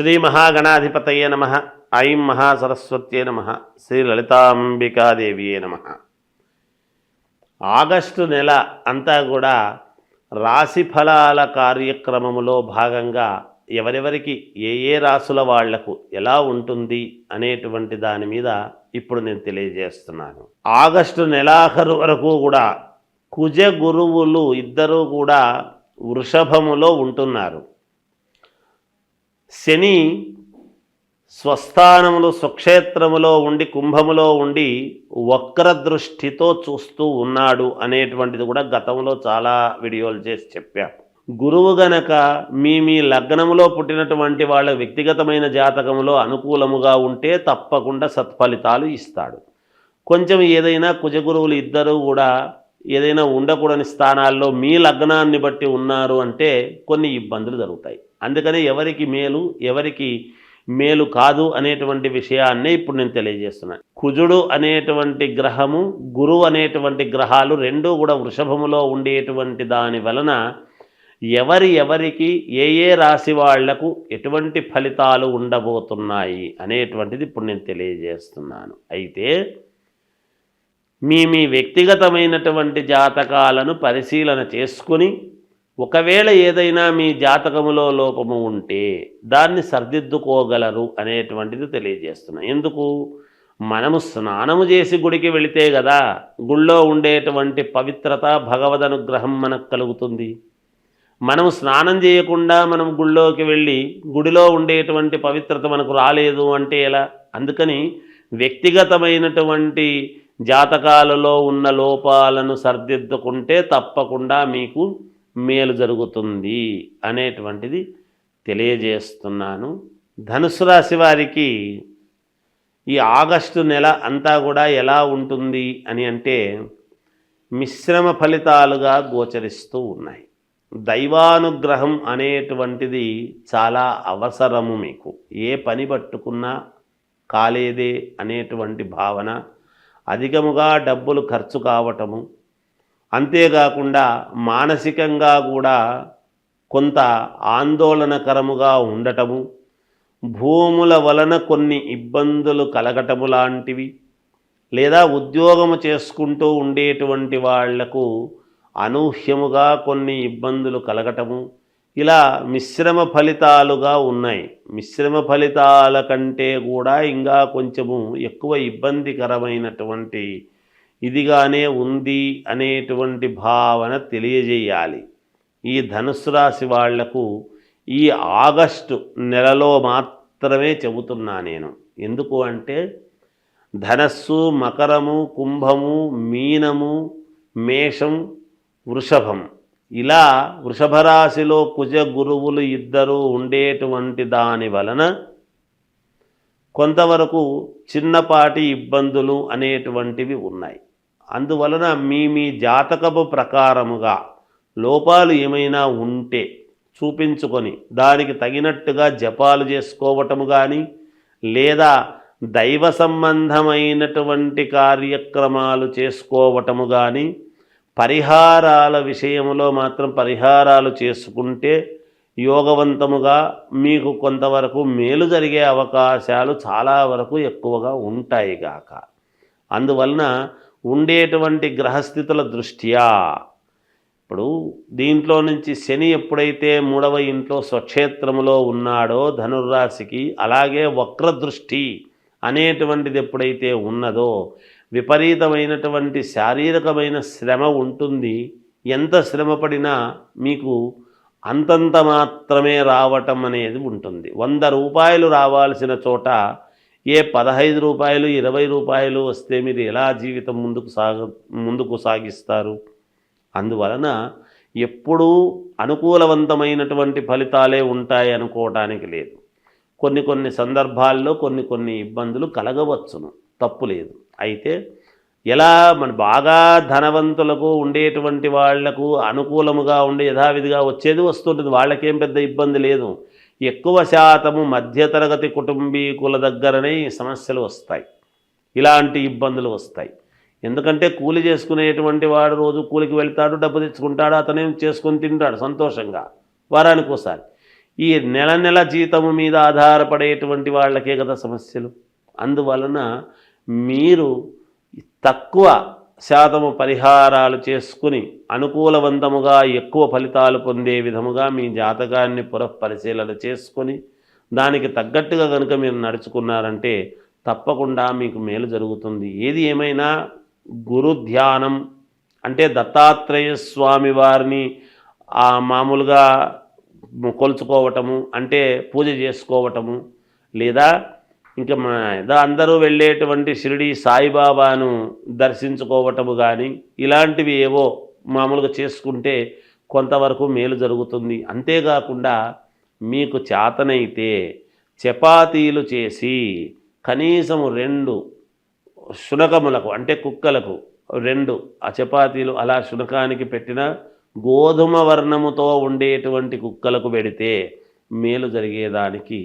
శ్రీ మహాగణాధిపతయే నమ ఐం మహాసరస్వత్యే నమ శ్రీ లలితాంబికాదేవియే నమ. ఆగస్టు నెల అంతా కూడా రాశి ఫలాల కార్యక్రమములో భాగంగా ఎవరెవరికి ఏ ఏ రాసుల వాళ్ళకు ఎలా ఉంటుంది అనేటువంటి దాని మీద ఇప్పుడు నేను తెలియజేస్తున్నాను. ఆగస్టు నెలాఖరు వరకు కూడా కుజ గురువులు ఇద్దరూ కూడా వృషభములో ఉంటున్నారు. శని స్వస్థానములు స్వక్షేత్రములో ఉండి కుంభములో ఉండి వక్ర దృష్టితో చూస్తూ ఉన్నాడు అనేటువంటిది కూడా గతంలో చాలా వీడియోలు చేసి చెప్పాం. గురువు గనక మీ మీ లగ్నములో పుట్టినటువంటి వాళ్ళ వ్యక్తిగతమైన జాతకములో అనుకూలముగా ఉంటే తప్పకుండా సత్ఫలితాలు ఇస్తాడు. కొంచెం ఏదైనా కుజగురువులు ఇద్దరు కూడా ఏదైనా ఉండకూడని స్థానాల్లో మీ లగ్నాన్ని బట్టి ఉన్నారు అంటే కొన్ని ఇబ్బందులు జరుగుతాయి. అందుకనే ఎవరికి మేలు ఎవరికి మేలు కాదు అనేటువంటి విషయాన్నే ఇప్పుడు నేను తెలియజేస్తున్నాను కుజుడు అనేటువంటి గ్రహము గురువు అనేటువంటి గ్రహాలు రెండూ కూడా వృషభములో ఉండేటువంటి దాని వలన ఎవరి ఎవరికి ఏ ఏ రాశి వాళ్ళకు ఎటువంటి ఫలితాలు ఉండబోతున్నాయి అనేటువంటిది ఇప్పుడు నేను తెలియజేస్తున్నాను. అయితే మీ మీ వ్యక్తిగతమైనటువంటి జాతకాలను పరిశీలన చేసుకుని ఒకవేళ ఏదైనా మీ జాతకములో లోపము ఉంటే దాన్ని సర్దిద్దుకోగలరు అనేటువంటిది తెలియజేస్తున్నాం ఎందుకు? మనము స్నానము చేసి గుడికి వెళితే కదా గుళ్ళో ఉండేటువంటి పవిత్రత భగవద్ అనుగ్రహం మనకు కలుగుతుంది. మనం స్నానం చేయకుండా మనం గుళ్ళోకి వెళ్ళి గుడిలో ఉండేటువంటి పవిత్రత మనకు రాలేదు అంటే ఎలా? అందుకని వ్యక్తిగతమైనటువంటి జాతకాలలో ఉన్న లోపాలను సర్దిద్దుకుంటే తప్పకుండా మీకు మేలు జరుగుతుంది అనేటువంటిది తెలియజేస్తున్నాను. ధనుసు రాశి వారికి ఈ ఆగస్టు నెల అంతా కూడా ఎలా ఉంటుంది అని అంటే మిశ్రమ ఫలితాలుగా గోచరిస్తూ ఉన్నాయి. దైవానుగ్రహం అనేటువంటిది చాలా అవసరము మీకు. ఏ పని పట్టుకున్నా కాలేదే అనేటువంటి భావన. అధికముగా డబ్బులు ఖర్చు కావటము అంతేకాకుండా మానసికంగా కూడా కొంత ఆందోళనకరముగా ఉండటము భూముల వలన కొన్ని ఇబ్బందులు కలగటము లాంటివి లేదా ఉద్యోగము చేసుకుంటూ ఉండేటువంటి వాళ్ళకు అనూహ్యముగా కొన్ని ఇబ్బందులు కలగటము. ఇలా మిశ్రమ ఫలితాలుగా ఉన్నాయి. మిశ్రమ ఫలితాల కంటే కూడా ఇంకా కొంచెము ఎక్కువ ఇబ్బందికరమైనటువంటి ఇదిగానే ఉంది అనేటువంటి భావన తెలియజేయాలి. ఈ ధనుసు రాశి వాళ్ళకు ఈ ఆగస్టు నెలలో మాత్రమే చెబుతున్నా నేను. ఎందుకు అంటే ధనస్సు మకరము కుంభము మీనము మేషం వృషభం. ఇలా వృషభ రాశిలో కుజ గురువులు ఇద్దరు ఉండేటువంటి దాని వలన కొంతవరకు చిన్నపాటి ఇబ్బందులు అనేటువంటివి ఉన్నాయి. అందువలన మీ మీ జాతకపు ప్రకారముగా లోపాలు ఏమైనా ఉంటే చూపించుకొని దానికి తగినట్టుగా జపాలు చేసుకోవటము కానీ లేదా దైవ సంబంధమైనటువంటి కార్యక్రమాలు చేసుకోవటము కానీ పరిహారాల విషయంలో మాత్రం పరిహారాలు చేసుకుంటే యోగవంతముగా మీకు కొంతవరకు మేలు జరిగే అవకాశాలు చాలా వరకు ఎక్కువగా ఉంటాయి గాక. అందువలన ఉండేటువంటి గ్రహస్థితుల దృష్ట్యా. ఇప్పుడు దీంట్లో నుంచి శని ఎప్పుడైతే మూడవ ఇంట్లో స్వక్షేత్రములో ఉన్నాడో ధనుర్రాశికి అలాగే వక్రదృష్టి అనేటువంటిది ఎప్పుడైతే ఉన్నదో విపరీతమైనటువంటి శారీరకమైన శ్రమ ఉంటుంది. ఎంత శ్రమ పడినా మీకు అంతంత మాత్రమే రావటం అనేది ఉంటుంది. వంద రూపాయలు రావాల్సిన చోట ఏ పదహైదు రూపాయలు ఇరవై రూపాయలు వస్తే మీరు ఎలా జీవితం ముందుకు సాగ ముందుకు సాగిస్తారు? అందువలన ఎప్పుడూ అనుకూలవంతమైనటువంటి ఫలితాలే ఉంటాయి అనుకోవటానికి లేదు. కొన్ని కొన్ని సందర్భాల్లో కొన్ని కొన్ని ఇబ్బందులు కలగవచ్చును. తప్పు లేదు. అయితే ఎలా మన బాగా ధనవంతులకు ఉండేటువంటి వాళ్ళకు అనుకూలముగా ఉండే యథావిధిగా వచ్చేది వస్తుంటుంది. వాళ్ళకేం పెద్ద ఇబ్బంది లేదు. ఎక్కువ శాతము మధ్యతరగతి కుటుంబీకుల దగ్గరనే సమస్యలు వస్తాయి. ఇలాంటి ఇబ్బందులు వస్తాయి. ఎందుకంటే కూలి చేసుకునేటువంటి వాడు రోజు కూలికి వెళ్తాడు డబ్బు తెచ్చుకుంటాడు అతనేం చేసుకొని తింటాడు సంతోషంగా వారానికి ఒకసారి. ఈ నెల నెల జీతము మీద ఆధారపడేటువంటి వాళ్ళకే కదా సమస్యలు. అందువలన మీరు తక్కువ శాతము పరిహారాలు చేసుకుని అనుకూలవంతముగా ఎక్కువ ఫలితాలు పొందే విధముగా మీ జాతకాన్ని పునఃపరిశీలన చేసుకొని దానికి తగ్గట్టుగా కనుక మీరు నడుచుకున్నారంటే తప్పకుండా మీకు మేలు జరుగుతుంది. ఏది ఏమైనా గురు ధ్యానం అంటే దత్తాత్రేయ స్వామి వారిని మామూలుగా కొలుచుకోవటము అంటే పూజ చేసుకోవటము లేదా ఇంకా మా ఏదో అందరూ వెళ్ళేటువంటి షిరిడి సాయిబాబాను దర్శించుకోవటము కానీ ఇలాంటివి ఏవో మామూలుగా చేసుకుంటే కొంతవరకు మేలు జరుగుతుంది. అంతేకాకుండా మీకు చేతనైతే చపాతీలు చేసి కనీసం రెండు శునకములకు అంటే కుక్కలకు రెండు ఆ చపాతీలు అలా శునకానికి పెట్టిన గోధుమ వర్ణముతో ఉండేటువంటి కుక్కలకు పెడితే మేలు జరిగేదానికి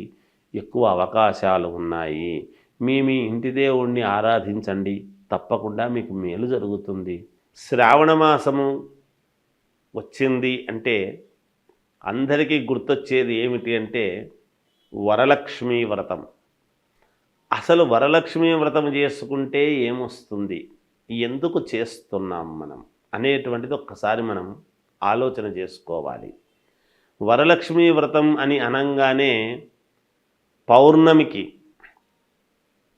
ఎక్కువ అవకాశాలు ఉన్నాయి. మీ మీ ఇంటి దేవుణ్ణి ఆరాధించండి. తప్పకుండా మీకు మేలు జరుగుతుంది. శ్రావణ మాసము వచ్చింది అంటే అందరికీ గుర్తొచ్చేది ఏమిటి అంటే వరలక్ష్మీ వ్రతం. అసలు వరలక్ష్మీ వ్రతం చేసుకుంటే ఏమొస్తుంది? ఎందుకు చేస్తున్నాం మనం? అనేటువంటిది ఒక్కసారి మనం ఆలోచన చేసుకోవాలి. వరలక్ష్మీ వ్రతం అని అనంగానే పౌర్ణమికి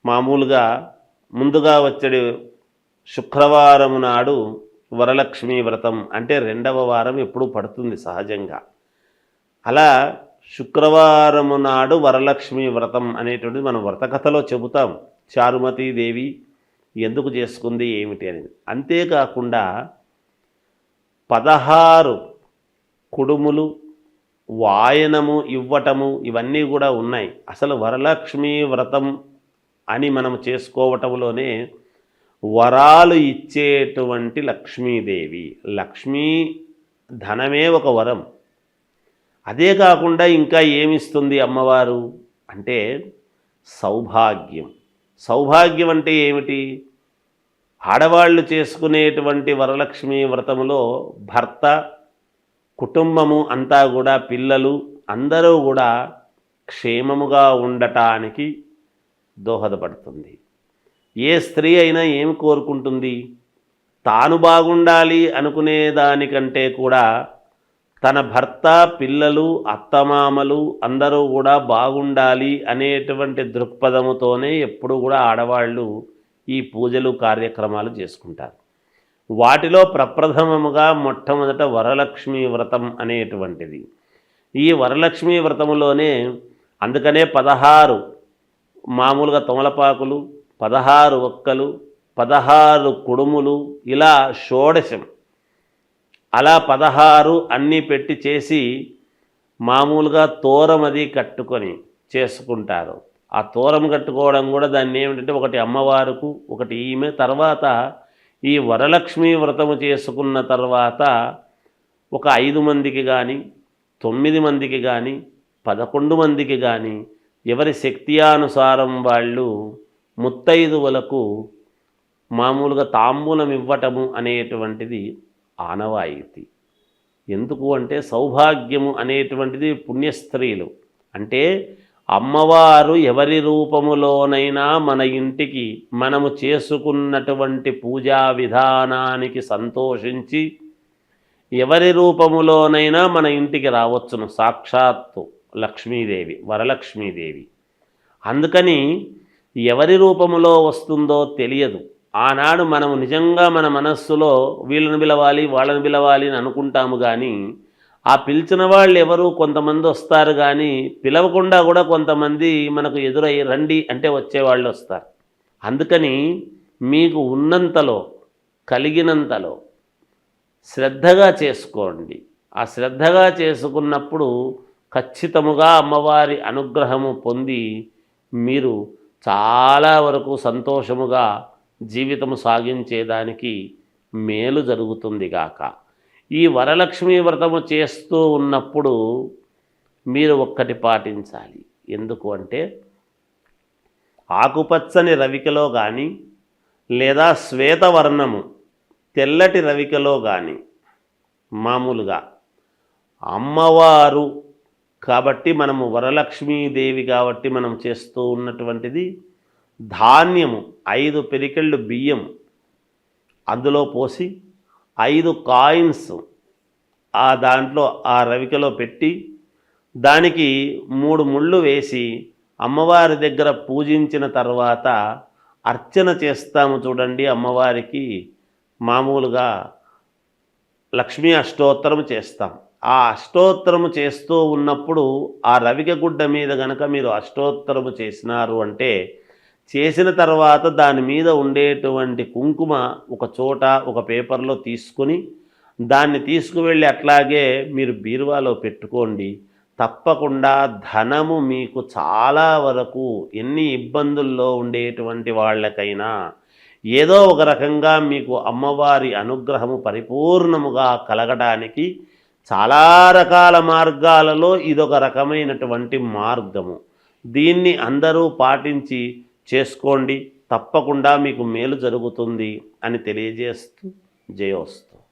మామూలుగా ముందుగా వచ్చే శుక్రవారం నాడు వరలక్ష్మి వ్రతం. అంటే రెండవ వారం ఎప్పుడు పడుతుంది సహజంగా. అలా శుక్రవారము నాడు వరలక్ష్మి వ్రతం అనేటువంటిది మనం వ్రతకథలో చెబుతాం. చారుమతీదేవి ఎందుకు చేసుకుంది ఏమిటి అనేది. అంతేకాకుండా పదహారు కుడుములు వాయనము ఇవ్వటము ఇవన్నీ కూడా ఉన్నాయి. అసలు వరలక్ష్మీ వ్రతం అని మనం చేసుకోవటంలోనే వరాలు ఇచ్చేటువంటి లక్ష్మీదేవి. లక్ష్మీ ధనమే ఒక వరం. అదే కాకుండా ఇంకా ఏమిస్తుంది అమ్మవారు? అంటే సౌభాగ్యం. సౌభాగ్యం అంటే ఏమిటి? ఆడవాళ్ళు చేసుకునేటువంటి వరలక్ష్మి వ్రతంలో భర్త కుటుంబము అంతా కూడా పిల్లలు అందరూ కూడా క్షేమముగా ఉండటానికి దోహదపడుతుంది. ఏ స్త్రీ అయినా ఏమి కోరుకుంటుంది? తాను బాగుండాలి అనుకునే దానికంటే కూడా తన భర్త పిల్లలు అత్తమామలు అందరూ కూడా బాగుండాలి అనేటువంటి దృక్పథముతోనే ఎప్పుడు కూడా ఆడవాళ్ళు ఈ పూజలు కార్యక్రమాలు చేసుకుంటారు. వాటిలో ప్రప్రథమముగా మొట్టమొదట వరలక్ష్మి వ్రతం అనేటువంటిది. ఈ వరలక్ష్మి వ్రతములోనే అందుకనే పదహారు మామూలుగా తమలపాకులు పదహారు ఒక్కలు పదహారు కుడుములు ఇలా షోడశం. అలా పదహారు అన్నీ పెట్టి చేసి మామూలుగా తోరం అది కట్టుకొని చేసుకుంటారు. ఆ తోరం కట్టుకోవడం కూడా దాన్ని ఏమిటంటే ఒకటి అమ్మవారుకు ఒకటి ఈమె తర్వాత ఈ వరలక్ష్మి వ్రతము చేసుకున్న తర్వాత ఒక ఐదు మందికి కానీ తొమ్మిది మందికి కానీ పదకొండు మందికి కానీ ఎవరి శక్తియానుసారం వాళ్ళు ముత్తైదువులకు మామూలుగా తాంబూలం ఇవ్వటము అనేటువంటిది ఆనవాయితీ. ఎందుకు అంటే సౌభాగ్యము అనేటువంటిది పుణ్యస్త్రీలు. అంటే అమ్మవారు ఎవరి రూపములోనైనా మన ఇంటికి మనము చేసుకున్నటువంటి పూజా విధానానికి సంతోషించి ఎవరి రూపములోనైనా మన ఇంటికి రావచ్చును. సాక్షాత్తు లక్ష్మీదేవి వరలక్ష్మీదేవి. అందుకని ఎవరి రూపములో వస్తుందో తెలియదు. ఆనాడు మనము నిజంగా మన మనస్సులో వీళ్ళని పిలవాలి వాళ్ళని పిలవాలి అని అనుకుంటాము కానీ ఆ పిలిచిన వాళ్ళు ఎవరు కొంతమంది వస్తారు కానీ పిలవకుండా కూడా కొంతమంది మనకు ఎదురై రండి అంటే వచ్చేవాళ్ళు వస్తారు. అందుకని మీకు ఉన్నంతలో కలిగినంతలో శ్రద్ధగా చేసుకోండి. ఆ శ్రద్ధగా చేసుకున్నప్పుడు ఖచ్చితముగా అమ్మవారి అనుగ్రహము పొంది మీరు చాలా వరకు సంతోషముగా జీవితము సాగించేదానికి మేలు జరుగుతుంది గాక. ఈ వరలక్ష్మి వ్రతము చేస్తూ ఉన్నప్పుడు మీరు ఒక్కటి పాటించాలి. ఎందుకు అంటే ఆకుపచ్చని రవికలో కానీ లేదా శ్వేతవర్ణము తెల్లటి రవికలో కానీ మామూలుగా అమ్మవారు కాబట్టి మనము వరలక్ష్మీదేవి కాబట్టి మనం చేస్తూ ఉన్నటువంటిది ధాన్యము ఐదు పెరికెళ్ళు బియ్యం అందులో పోసి ఐదు కాయిన్స్ ఆ దాంట్లో ఆ రవికలో పెట్టి దానికి మూడు ముళ్ళు వేసి అమ్మవారి దగ్గర పూజించిన తర్వాత అర్చన చేస్తాము చూడండి అమ్మవారికి మామూలుగా లక్ష్మీ అష్టోత్తరం చేస్తాం. ఆ అష్టోత్తరము చేస్తూ ఉన్నప్పుడు ఆ రవిక గుడ్డ మీద గనక మీరు అష్టోత్తరము చేసినారు అంటే చేసిన తర్వాత దాని మీద ఉండేటువంటి కుంకుమ ఒక చోట ఒక పేపర్లో తీసుకొని దాన్ని తీసుకువెళ్ళి అట్లాగే మీరు బీరువాలో పెట్టుకోండి. తప్పకుండా ధనము మీకు చాలా వరకు ఎన్ని ఇబ్బందుల్లో ఉండేటువంటి వాళ్ళకైనా ఏదో ఒక రకంగా మీకు అమ్మవారి అనుగ్రహము పరిపూర్ణముగా కలగడానికి చాలా రకాల మార్గాలలో ఇదొక రకమైనటువంటి మార్గము. దీన్ని అందరూ పాటించి చేసుకోండి తప్పకుండా మీకు మేలు జరుగుతుంది అని తెలియజేస్తూ జయోస్తు.